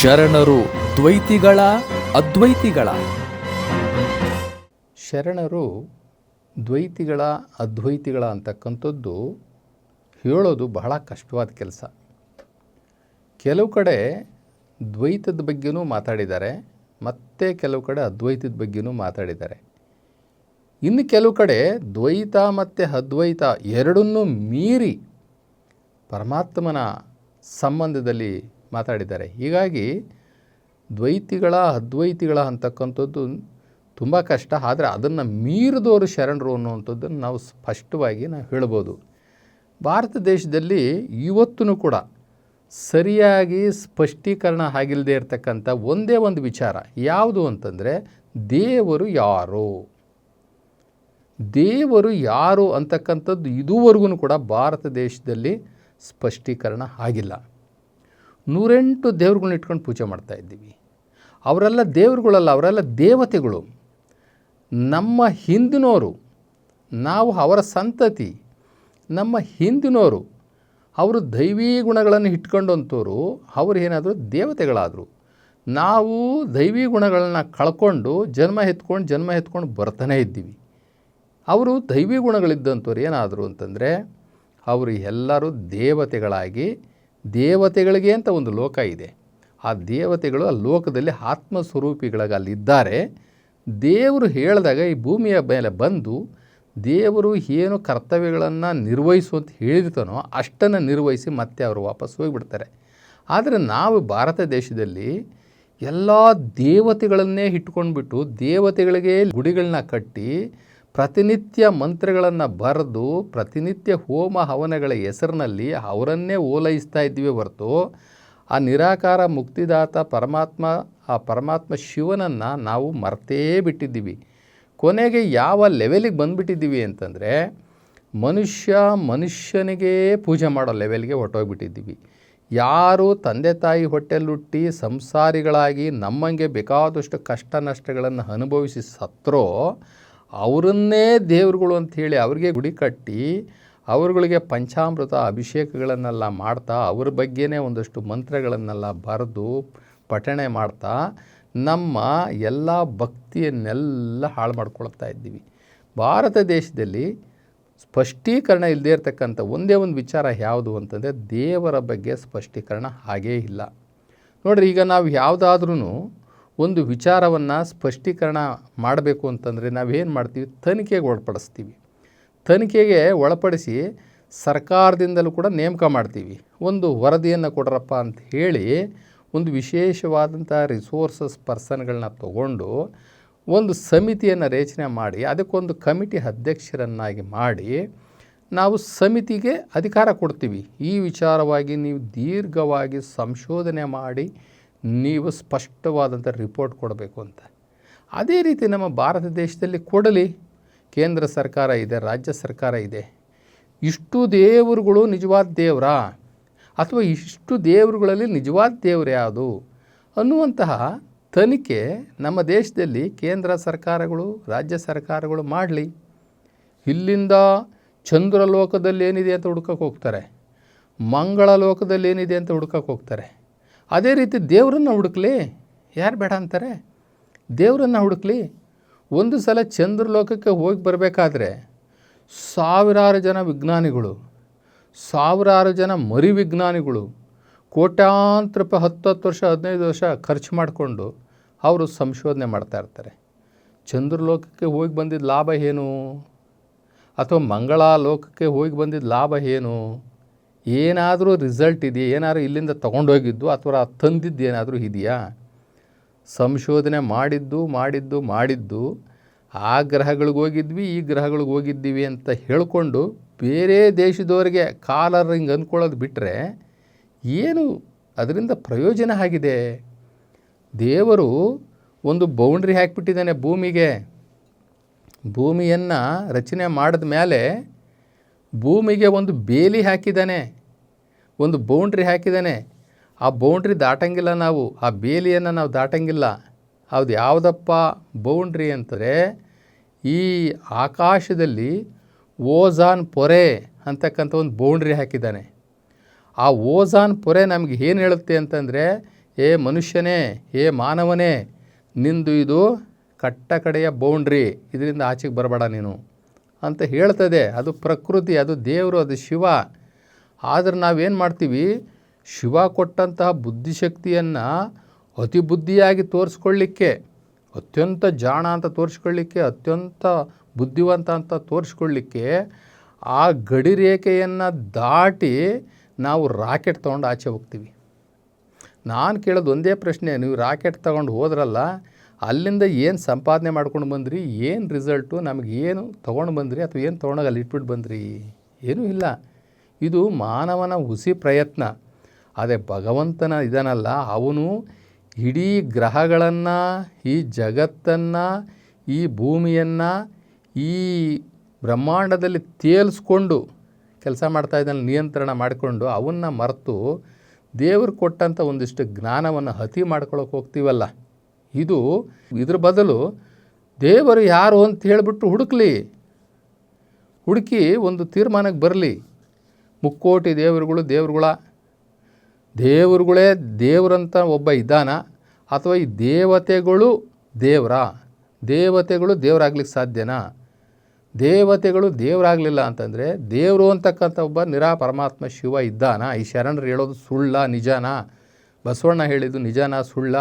ಶರಣರು ದ್ವೈತಿಗಳ ಅದ್ವೈತಿಗಳ. ಶರಣರು ದ್ವೈತಿಗಳ ಅದ್ವೈತಿಗಳ ಅಂತಕ್ಕಂಥದ್ದು ಹೇಳೋದು ಬಹಳ ಕಷ್ಟವಾದ ಕೆಲಸ. ಕೆಲವು ಕಡೆ ದ್ವೈತದ ಬಗ್ಗೆನೂ ಮಾತಾಡಿದ್ದಾರೆ ಮತ್ತು ಕೆಲವು ಕಡೆ ಅದ್ವೈತದ ಬಗ್ಗೆನೂ ಮಾತಾಡಿದ್ದಾರೆ. ಇನ್ನು ಕೆಲವು ಕಡೆ ದ್ವೈತ ಮತ್ತು ಅದ್ವೈತ ಎರಡನ್ನೂ ಮೀರಿ ಪರಮಾತ್ಮನ ಸಂಬಂಧದಲ್ಲಿ ಮಾತಾಡಿದ್ದಾರೆ. ಹೀಗಾಗಿ ದ್ವೈತಿಗಳ, ಅದ್ವೈತಿಗಳ ಅಂತಕ್ಕಂಥದ್ದು ತುಂಬ ಕಷ್ಟ. ಆದರೆ ಅದನ್ನು ಮೀರಿದವರು ಶರಣರು ಅನ್ನುವಂಥದ್ದನ್ನು ನಾವು ಸ್ಪಷ್ಟವಾಗಿ ನಾವು ಹೇಳ್ಬೋದು. ಭಾರತ ದೇಶದಲ್ಲಿ ಇವತ್ತೂ ಕೂಡ ಸರಿಯಾಗಿ ಸ್ಪಷ್ಟೀಕರಣ ಆಗಿಲ್ಲದೆ ಇರತಕ್ಕಂಥ ಒಂದೇ ಒಂದು ವಿಚಾರ. ಯಾವುದು ಅಂತಂದರೆ, ದೇವರು ಯಾರು? ದೇವರು ಯಾರು ಅಂತಕ್ಕಂಥದ್ದು ಇದುವರೆಗೂ ಕೂಡ ಭಾರತ ದೇಶದಲ್ಲಿ ಸ್ಪಷ್ಟೀಕರಣ ಆಗಿಲ್ಲ. ನೂರೆಂಟು ದೇವ್ರುಗಳನ್ನ ಇಟ್ಕೊಂಡು ಪೂಜೆ ಮಾಡ್ತಾ ಇದ್ದೀವಿ. ಅವರೆಲ್ಲ ದೇವರುಗಳಲ್ಲ, ಅವರೆಲ್ಲ ದೇವತೆಗಳು. ನಮ್ಮ ಹಿಂದಿನವರು ನಾವು ಅವರ ಸಂತತಿ, ನಮ್ಮ ಹಿಂದಿನವರು ಅವರು ದೈವೀ ಗುಣಗಳನ್ನು ಇಟ್ಕೊಂಡಂಥವ್ರು ಅವರು ಏನಾದರೂ ದೇವತೆಗಳಾದರು. ನಾವು ದೈವೀ ಗುಣಗಳನ್ನ ಕಳ್ಕೊಂಡು ಜನ್ಮ ಎತ್ಕೊಂಡು ಜನ್ಮ ಎತ್ಕೊಂಡು ಬರ್ತಾನೆ ಇದ್ದೀವಿ. ಅವರು ದೈವಿ ಗುಣಗಳಿದ್ದಂಥವ್ರು ಏನಾದರು ಅಂತಂದರೆ ಅವರು ಎಲ್ಲರೂ ದೇವತೆಗಳಾಗಿ, ದೇವತೆಗಳಿಗೆ ಅಂತ ಒಂದು ಲೋಕ ಇದೆ. ಆ ದೇವತೆಗಳು ಆ ಲೋಕದಲ್ಲಿ ಆತ್ಮಸ್ವರೂಪಿಗಳಾಗಿ ಅಲ್ಲಿದ್ದಾರೆ ದೇವರು ಹೇಳಿದಾಗ ಈ ಭೂಮಿಯ ಮೇಲೆ ಬಂದು ದೇವರು ಏನು ಕರ್ತವ್ಯಗಳನ್ನು ನಿರ್ವಹಿಸು ಅಂತ ಹೇಳಿರ್ತಾನೋ ಅಷ್ಟನ್ನು ನಿರ್ವಹಿಸಿ ಮತ್ತೆ ಅವರು ವಾಪಸ್ ಹೋಗಿಬಿಡ್ತಾರೆ. ಆದರೆ ನಾವು ಭಾರತ ದೇಶದಲ್ಲಿ ಎಲ್ಲ ದೇವತೆಗಳನ್ನೇ ಇಟ್ಕೊಂಡ್ಬಿಟ್ಟು ದೇವತೆಗಳಿಗೆ ಗುಡಿಗಳನ್ನ ಕಟ್ಟಿ ಪ್ರತಿನಿತ್ಯ ಮಂತ್ರಗಳನ್ನು ಬರೆದು ಪ್ರತಿನಿತ್ಯ ಹೋಮ ಹವನಗಳ ಹೆಸರಿನಲ್ಲಿ ಅವರನ್ನೇ ಓಲೈಸ್ತಾ ಇದ್ದೀವಿ ಹೊರತು ಆ ನಿರಾಕಾರ ಮುಕ್ತಿದಾತ ಪರಮಾತ್ಮ, ಆ ಪರಮಾತ್ಮ ಶಿವನನ್ನು ನಾವು ಮರ್ತೇ ಬಿಟ್ಟಿದ್ದೀವಿ. ಕೊನೆಗೆ ಯಾವ ಲೆವೆಲಿಗೆ ಬಂದುಬಿಟ್ಟಿದ್ದೀವಿ ಅಂತಂದರೆ ಮನುಷ್ಯ ಮನುಷ್ಯನಿಗೆ ಪೂಜೆ ಮಾಡೋ ಲೆವೆಲ್ಗೆ ಹೊಟ್ಟೋಗ್ಬಿಟ್ಟಿದ್ದೀವಿ ಯಾರು ತಂದೆ ತಾಯಿ ಹೊಟ್ಟೆಲುಟ್ಟಿ ಸಂಸಾರಿಗಳಾಗಿ ನಮ್ಮಂಗೆ ಬೇಕಾದಷ್ಟು ಕಷ್ಟ ನಷ್ಟಗಳನ್ನು ಅನುಭವಿಸಿ ಸತ್ತರೋ ಅವರನ್ನೇ ದೇವರುಗಳು ಅಂಥೇಳಿ ಅವ್ರಿಗೆ ಗುಡಿ ಕಟ್ಟಿ ಅವರುಗಳಿಗೆ ಪಂಚಾಮೃತ ಅಭಿಷೇಕಗಳನ್ನೆಲ್ಲ ಮಾಡ್ತಾ ಅವ್ರ ಬಗ್ಗೆನೇ ಒಂದಷ್ಟು ಮಂತ್ರಗಳನ್ನೆಲ್ಲ ಬರೆದು ಪಠಣೆ ಮಾಡ್ತಾ ನಮ್ಮ ಎಲ್ಲ ಭಕ್ತಿಯನ್ನೆಲ್ಲ ಹಾಳು ಮಾಡ್ಕೊಳ್ತಾ ಇದ್ದೀವಿ. ಭಾರತ ದೇಶದಲ್ಲಿ ಸ್ಪಷ್ಟೀಕರಣ ಇಲ್ಲದೇ ಇರತಕ್ಕಂಥ ಒಂದೇ ಒಂದು ವಿಚಾರ ಯಾವುದು ಅಂತಂದರೆ ದೇವರ ಬಗ್ಗೆ ಸ್ಪಷ್ಟೀಕರಣ ಹಾಗೇ ಇಲ್ಲ. ನೋಡಿರಿ ಈಗ ನಾವು ಯಾವುದಾದ್ರೂ ಒಂದು ವಿಚಾರವನ್ನು ಸ್ಪಷ್ಟೀಕರಣ ಮಾಡಬೇಕು ಅಂತಂದರೆ ನಾವೇನು ಮಾಡ್ತೀವಿ? ತನಿಖೆಗೆ ಒಳಪಡಿಸ್ತೀವಿ. ತನಿಖೆಗೆ ಒಳಪಡಿಸಿ ಸರ್ಕಾರದಿಂದಲೂ ಕೂಡ ನೇಮಕ ಮಾಡ್ತೀವಿ. ಒಂದು ವರದಿಯನ್ನು ಕೊಡ್ರಪ್ಪ ಅಂತ ಹೇಳಿ ಒಂದು ವಿಶೇಷವಾದಂಥ ರಿಸೋರ್ಸಸ್ ಪರ್ಸನ್ಗಳನ್ನ ತಗೊಂಡು ಒಂದು ಸಮಿತಿಯನ್ನು ರಚನೆ ಮಾಡಿ, ಅದಕ್ಕೊಂದು ಕಮಿಟಿ ಅಧ್ಯಕ್ಷರನ್ನಾಗಿ ಮಾಡಿ ನಾವು ಸಮಿತಿಗೆ ಅಧಿಕಾರ ಕೊಡ್ತೀವಿ. ಈ ವಿಚಾರವಾಗಿ ನೀವು ದೀರ್ಘವಾಗಿ ಸಂಶೋಧನೆ ಮಾಡಿ ನೀವು ಸ್ಪಷ್ಟವಾದಂಥ ರಿಪೋರ್ಟ್ ಕೊಡಬೇಕು ಅಂತ. ಅದೇ ರೀತಿ ನಮ್ಮ ಭಾರತ ದೇಶದಲ್ಲಿ ಕೊಡಲಿ ಕೇಂದ್ರ ಸರ್ಕಾರ ಇದೆ, ರಾಜ್ಯ ಸರ್ಕಾರ ಇದೆ. ಇಷ್ಟು ದೇವರುಗಳು ನಿಜವಾದ ದೇವರಾ? ಅಥವಾ ಇಷ್ಟು ದೇವರುಗಳಲ್ಲಿ ನಿಜವಾದ ದೇವರು ಯಾವುದು ಅನ್ನುವಂತಹ ತನಿಖೆ ನಮ್ಮ ದೇಶದಲ್ಲಿ ಕೇಂದ್ರ ಸರ್ಕಾರಗಳು, ರಾಜ್ಯ ಸರ್ಕಾರಗಳು ಮಾಡಲಿ. ಇಲ್ಲಿಂದ ಚಂದ್ರ ಲೋಕದಲ್ಲಿ ಏನಿದೆ ಅಂತ ಹುಡ್ಕಕ್ಕೆ ಹೋಗ್ತಾರೆ. ಮಂಗಳ ಲೋಕದಲ್ಲಿ ಏನಿದೆ ಅಂತ ಹುಡ್ಕಕ್ಕೆ ಹೋಗ್ತಾರೆ. ಅದೇ ರೀತಿ ದೇವರನ್ನು ಹುಡುಕ್ಲಿ. ಯಾರು ಬೇಡ ಅಂತಾರೆ? ದೇವರನ್ನು ಹುಡುಕ್ಲಿ. ಒಂದು ಸಲ ಚಂದ್ರಲೋಕಕ್ಕೆ ಹೋಗಿ ಬರಬೇಕಾದ್ರೆ ಸಾವಿರಾರು ಜನ ವಿಜ್ಞಾನಿಗಳು, ಸಾವಿರಾರು ಜನ ಮರಿ ವಿಜ್ಞಾನಿಗಳು ಕೋಟ್ಯಾಂತರ ರೂಪಾಯಿ ಹತ್ತು ಹತ್ತು ವರ್ಷ, ಹದಿನೈದು ವರ್ಷ ಖರ್ಚು ಮಾಡಿಕೊಂಡು ಅವರು ಸಂಶೋಧನೆ ಮಾಡ್ತಾ ಇರ್ತಾರೆ. ಚಂದ್ರಲೋಕಕ್ಕೆ ಹೋಗಿ ಬಂದಿದ್ದ ಲಾಭ ಏನು? ಅಥವಾ ಮಂಗಳ ಲೋಕಕ್ಕೆ ಹೋಗಿ ಬಂದಿದ್ದ ಲಾಭ ಏನು? ಏನಾದರೂ ರಿಸಲ್ಟ್ ಇದೆಯಾ? ಏನಾದರೂ ಇಲ್ಲಿಂದ ತೊಗೊಂಡೋಗಿದ್ದು ಅಥವಾ ತಂದಿದ್ದು ಏನಾದರೂ ಇದೆಯಾ? ಸಂಶೋಧನೆ ಮಾಡಿದ್ದು ಮಾಡಿದ್ದು ಮಾಡಿದ್ದು, ಆ ಗ್ರಹಗಳಿಗೆ ಹೋಗಿದ್ವಿ, ಈ ಗ್ರಹಗಳಿಗೆ ಹೋಗಿದ್ದೀವಿ ಅಂತ ಹೇಳಿಕೊಂಡು ಬೇರೆ ದೇಶದವರಿಗೆ ಕಾಲರ್ ಹಿಂಗೆ ಅಂದ್ಕೊಳ್ಳೋದು ಬಿಟ್ಟರೆ ಏನು ಅದರಿಂದ ಪ್ರಯೋಜನ ಆಗಿದೆ? ದೇವರು ಒಂದು ಬೌಂಡ್ರಿ ಹಾಕಿಬಿಟ್ಟಿದ್ದಾನೆ ಭೂಮಿಗೆ. ಭೂಮಿಯನ್ನು ರಚನೆ ಮಾಡಿದ ಮೇಲೆ ಭೂಮಿಗೆ ಒಂದು ಬೇಲಿ ಹಾಕಿದ್ದಾನೆ, ಒಂದು ಬೌಂಡ್ರಿ ಹಾಕಿದ್ದಾನೆ. ಆ ಬೌಂಡ್ರಿ ದಾಟಂಗಿಲ್ಲ ನಾವು, ಆ ಬೇಲಿಯನ್ನು ನಾವು ದಾಟಂಗಿಲ್ಲ. ಅದು ಯಾವುದಪ್ಪ ಬೌಂಡ್ರಿ ಅಂತಂದರೆ ಈ ಆಕಾಶದಲ್ಲಿ ಓಜಾನ್ ಪೊರೆ ಅಂತಕ್ಕಂಥ ಒಂದು ಬೌಂಡ್ರಿ ಹಾಕಿದ್ದಾನೆ. ಆ ಓಜಾನ್ ಪೊರೆ ನಮಗೆ ಏನು ಹೇಳುತ್ತೆ ಅಂತಂದರೆ ಏ ಮನುಷ್ಯನೇ ಏ ಮಾನವನೇ, ನಿಂದು ಇದು ಕಟ್ಟ ಕಡೆಯ ಬೌಂಡ್ರಿ ಇದರಿಂದ ಆಚೆಗೆ ಬರಬೇಡ ನೀನು. ಅಂತ ಹೇಳ್ತದೆ. ಅದು ಪ್ರಕೃತಿ, ಅದು ದೇವರು, ಅದು ಶಿವ. ಆದರೆ ನಾವೇನು ಮಾಡ್ತೀವಿ? ಶಿವ ಕೊಟ್ಟಂತಹ ಬುದ್ಧಿಶಕ್ತಿಯನ್ನು ಅತಿ ಬುದ್ಧಿಯಾಗಿ ತೋರಿಸ್ಕೊಳ್ಳಿಕ್ಕೆ, ಅತ್ಯಂತ ಜಾಣ ಅಂತ ತೋರಿಸ್ಕೊಳ್ಳಿಕ್ಕೆ, ಅತ್ಯಂತ ಬುದ್ಧಿವಂತ ಅಂತ ತೋರಿಸ್ಕೊಳ್ಳಿಕ್ಕೆ ಆ ಗಡಿ ರೇಖೆಯನ್ನು ದಾಟಿ ನಾವು ರಾಕೆಟ್ ತೊಗೊಂಡು ಆಚೆ ಹೋಗ್ತೀವಿ. ನಾನು ಕೇಳೋದು ಒಂದೇ ಪ್ರಶ್ನೆ, ನೀವು ರಾಕೆಟ್ ತಗೊಂಡು ಹೋದ್ರಲ್ಲ ಅಲ್ಲಿಂದ ಏನು ಸಂಪಾದನೆ ಮಾಡ್ಕೊಂಡು ಬಂದ್ರಿ, ಏನು ರಿಸಲ್ಟು ನಮಗೆ ಏನು ತೊಗೊಂಡು ಬಂದ್ರಿ ಅಥವಾ ಏನು ತೊಗೊಂಡಾಗ ಅಲ್ಲಿ ಇಟ್ಬಿಟ್ಟು ಬಂದ್ರಿ? ಏನೂ ಇಲ್ಲ. ಇದು ಮಾನವನ ಹುಸಿ ಪ್ರಯತ್ನ. ಅದೇ ಭಗವಂತನ ಇದನ್ನಲ್ಲ ಅವನು ಇಡೀ ಗ್ರಹಗಳನ್ನು, ಈ ಜಗತ್ತನ್ನು, ಈ ಭೂಮಿಯನ್ನು, ಈ ಬ್ರಹ್ಮಾಂಡದಲ್ಲಿ ತೇಲಿಸ್ಕೊಂಡು ಕೆಲಸ ಮಾಡ್ತಾ ಇದ್ದಾನೆ, ನಿಯಂತ್ರಣ ಮಾಡಿಕೊಂಡು ಅವನ್ನ ಮರೆತು ದೇವರು ಕೊಟ್ಟಂಥ ಒಂದಿಷ್ಟು ಜ್ಞಾನವನ್ನು ಅತಿ ಮಾಡ್ಕೊಳಕ್ಕೆ ಹೋಗ್ತೀವಲ್ಲ? ಇದು ಇದ್ರ ಬದಲು ದೇವರು ಯಾರು ಅಂತ ಹೇಳಿಬಿಟ್ಟು ಹುಡುಕ್ಲಿ. ಹುಡುಕಿ ಒಂದು ತೀರ್ಮಾನಕ್ಕೆ ಬರಲಿ. ಮುಕ್ಕೋಟಿ ದೇವರುಗಳು ದೇವರುಗಳ. ದೇವರುಗಳೇ ದೇವರಂತ ಒಬ್ಬ ಇದ್ದಾನ? ಅಥವಾ ಈ ದೇವತೆಗಳು ದೇವರ? ದೇವತೆಗಳು ದೇವರಾಗ್ಲಿಕ್ಕೆ ಸಾಧ್ಯನಾ? ದೇವತೆಗಳು ದೇವರಾಗಲಿಲ್ಲ ಅಂತಂದರೆ ದೇವರು ಅಂತಕ್ಕಂಥ ಒಬ್ಬ ನಿರಾ ಪರಮಾತ್ಮ ಶಿವ ಇದ್ದಾನ? ಈ ಶರಣರು ಹೇಳೋದು ಸುಳ್ಳ, ನಿಜಾನ? ಬಸವಣ್ಣ ಹೇಳಿದ್ದು ನಿಜಾನ, ಸುಳ್ಳ?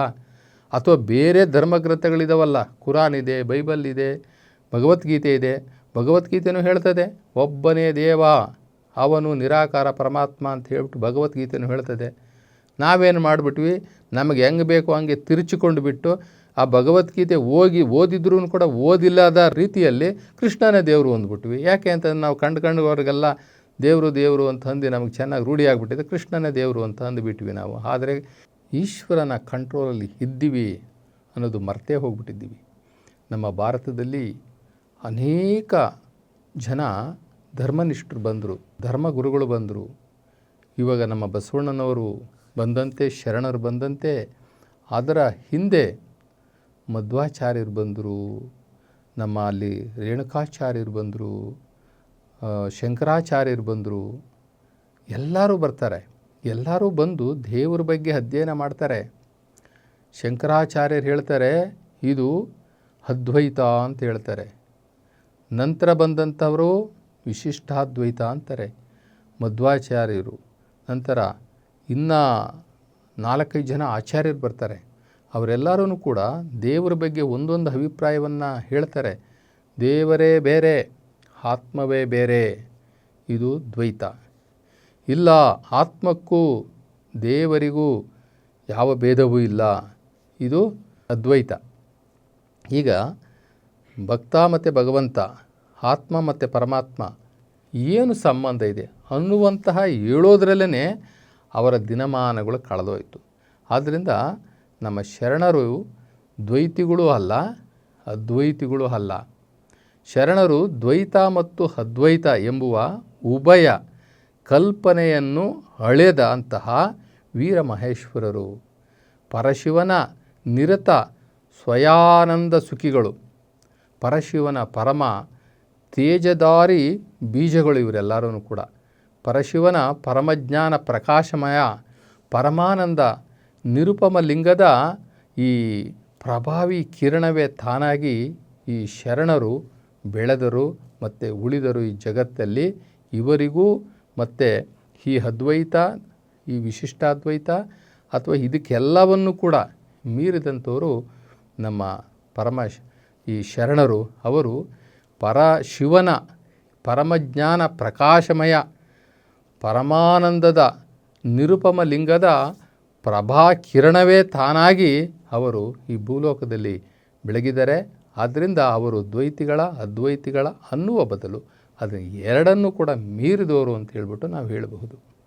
ಅಥವಾ ಬೇರೆ ಧರ್ಮಗ್ರಂಥಗಳಿದಾವಲ್ಲ, ಕುರಾನ್ ಇದೆ, ಬೈಬಲ್ ಇದೆ, ಭಗವದ್ಗೀತೆ ಇದೆ ಭಗವದ್ಗೀತೆಯೂ ಹೇಳ್ತದೆ. ಒಬ್ಬನೇ ದೇವ, ಅವನು ನಿರಾಕಾರ ಪರಮಾತ್ಮ ಅಂತ ಹೇಳ್ಬಿಟ್ಟು ಭಗವದ್ಗೀತೆಯೂ ಹೇಳ್ತದೆ. ನಾವೇನು ಮಾಡಿಬಿಟ್ವಿ? ನಮಗೆ ಹೆಂಗೆ ಬೇಕೋ ಹಂಗೆ ತಿರುಚಿಕೊಂಡು ಬಿಟ್ಟು ಆ ಭಗವದ್ಗೀತೆ ಹೋಗಿ ಓದಿದ್ರೂ ಕೂಡ ಓದಿಲ್ಲದ ರೀತಿಯಲ್ಲಿ ಕೃಷ್ಣನೇ ದೇವರು ಅಂದ್ಬಿಟ್ವಿ. ಯಾಕೆ ಅಂತಂದ್ರೆ ನಾವು ಕಂಡು ಕಂಡುವರೆಗೆಲ್ಲ ದೇವರು ದೇವರು ಅಂತ ಅಂದು ನಮಗೆ ಚೆನ್ನಾಗಿ ರೂಢಿಯಾಗ್ಬಿಟ್ಟಿದೆ. ಕೃಷ್ಣನೇ ದೇವರು ಅಂತ ಅಂದುಬಿಟ್ವಿ ನಾವು. ಆದರೆ ಈಶ್ವರನ ಕಂಟ್ರೋಲಲ್ಲಿ ಇದ್ದೀವಿ ಅನ್ನೋದು ಮರ್ತೇ ಹೋಗ್ಬಿಟ್ಟಿದ್ದೀವಿ. ನಮ್ಮ ಭಾರತದಲ್ಲಿ ಅನೇಕ ಜನ ಧರ್ಮನಿಷ್ಠರು ಬಂದರು ಧರ್ಮಗುರುಗಳು ಬಂದರು. ಇವಾಗ ನಮ್ಮ ಬಸವಣ್ಣನವರು ಬಂದಂತೆ, ಶರಣರು ಬಂದಂತೆ, ಅದರ ಹಿಂದೆ ಮಧ್ವಾಚಾರ್ಯರು ಬಂದರು, ನಮ್ಮ ಅಲ್ಲಿ ರೇಣುಕಾಚಾರ್ಯರು ಬಂದರು ಶಂಕರಾಚಾರ್ಯರು ಬಂದರು, ಎಲ್ಲರೂ ಬರ್ತಾರೆ. ಎಲ್ಲರೂ ಬಂದು ದೇವರ ಬಗ್ಗೆ ಅಧ್ಯಯನ ಮಾಡ್ತಾರೆ. ಶಂಕರಾಚಾರ್ಯರು ಹೇಳ್ತಾರೆ, ಇದು ಅದ್ವೈತ ಅಂತ ಹೇಳ್ತಾರೆ. ನಂತರ ಬಂದಂಥವರು ವಿಶಿಷ್ಟಾದ್ವೈತ ಅಂತಾರೆ. ಮಧ್ವಾಚಾರ್ಯರು, ನಂತರ ಇನ್ನು ನಾಲ್ಕೈದು ಜನ ಆಚಾರ್ಯರು ಬರ್ತಾರೆ. ಅವರೆಲ್ಲರೂ ಕೂಡ ದೇವರ ಬಗ್ಗೆ ಒಂದೊಂದು ಅಭಿಪ್ರಾಯವನ್ನು ಹೇಳ್ತಾರೆ. ದೇವರೇ ಬೇರೆ, ಆತ್ಮವೇ ಬೇರೆ, ಇದು ದ್ವೈತ. ಇಲ್ಲ, ಆತ್ಮಕ್ಕೂ ದೇವರಿಗೂ ಯಾವ ಭೇದವೂ ಇಲ್ಲ. ಇದು ಅದ್ವೈತ. ಈಗ ಭಕ್ತ ಮತ್ತು ಭಗವಂತ, ಆತ್ಮ ಮತ್ತು ಪರಮಾತ್ಮ ಏನು ಸಂಬಂಧ ಇದೆ ಅನ್ನುವಂತಹ ಹೇಳೋದ್ರಲ್ಲೇ ಅವರ ದಿನಮಾನಗಳು ಕಳೆದೋಯ್ತು. ಆದ್ದರಿಂದ ನಮ್ಮ ಶರಣರು ದ್ವೈತಿಗಳು ಅಲ್ಲ, ಅದ್ವೈತಿಗಳು ಅಲ್ಲ. ಶರಣರು ದ್ವೈತ ಮತ್ತು ಅದ್ವೈತ ಎಂಬುವ ಉಭಯ ಕಲ್ಪನೆಯನ್ನು ಅಳೆದ ಅಂತಹ ವೀರಮಹೇಶ್ವರರು, ಪರಶಿವನ ನಿರತ ಸ್ವಯಾನಂದ ಸುಖಿಗಳು, ಪರಶಿವನ ಪರಮ ತೇಜದಾರಿ ಬೀಜಗಳು ಇವರೆಲ್ಲರೂ ಕೂಡ. ಪರಶಿವನ ಪರಮಜ್ಞಾನ ಪ್ರಕಾಶಮಯ, ಪರಮಾನಂದ ನಿರುಪಮ ಲಿಂಗದ ಈ ಪ್ರಭಾವಿ ಕಿರಣವೇ ತಾನಾಗಿ ಈ ಶರಣರು, ಬೆಳೆದರು ಮತ್ತು ಉಳಿದರು ಈ ಜಗತ್ತಲ್ಲಿ. ಇವರಿಗೂ ಮತ್ತು ಈ ಅದ್ವೈತ ಈ ವಿಶಿಷ್ಟಾದ್ವೈತ ಅಥವಾ ಇದಕ್ಕೆಲ್ಲವನ್ನು ಕೂಡ ಮೀರಿದಂಥವರು ನಮ್ಮ ಪರಮ ಈ ಶರಣರು. ಅವರು ಪರ ಶಿವನ ಪರಮಜ್ಞಾನ ಪ್ರಕಾಶಮಯ, ಪರಮಾನಂದದ ನಿರುಪಮ ಲಿಂಗದ ಪ್ರಭಾ ಕಿರಣವೇ ತಾನಾಗಿ ಅವರು ಈ ಭೂಲೋಕದಲ್ಲಿ ಬೆಳಗಿದರೆ, ಆದ್ದರಿಂದ ಅವರು ದ್ವೈತಿಗಳ, ಅದ್ವೈತಿಗಳ ಅನ್ನುವ ಬದಲು ಅದನ್ನು ಎರಡನ್ನೂ ಕೂಡ ಮೀರಿದವರು ಅಂತ ಹೇಳ್ಬಿಟ್ಟು ನಾವು ಹೇಳಬಹುದು.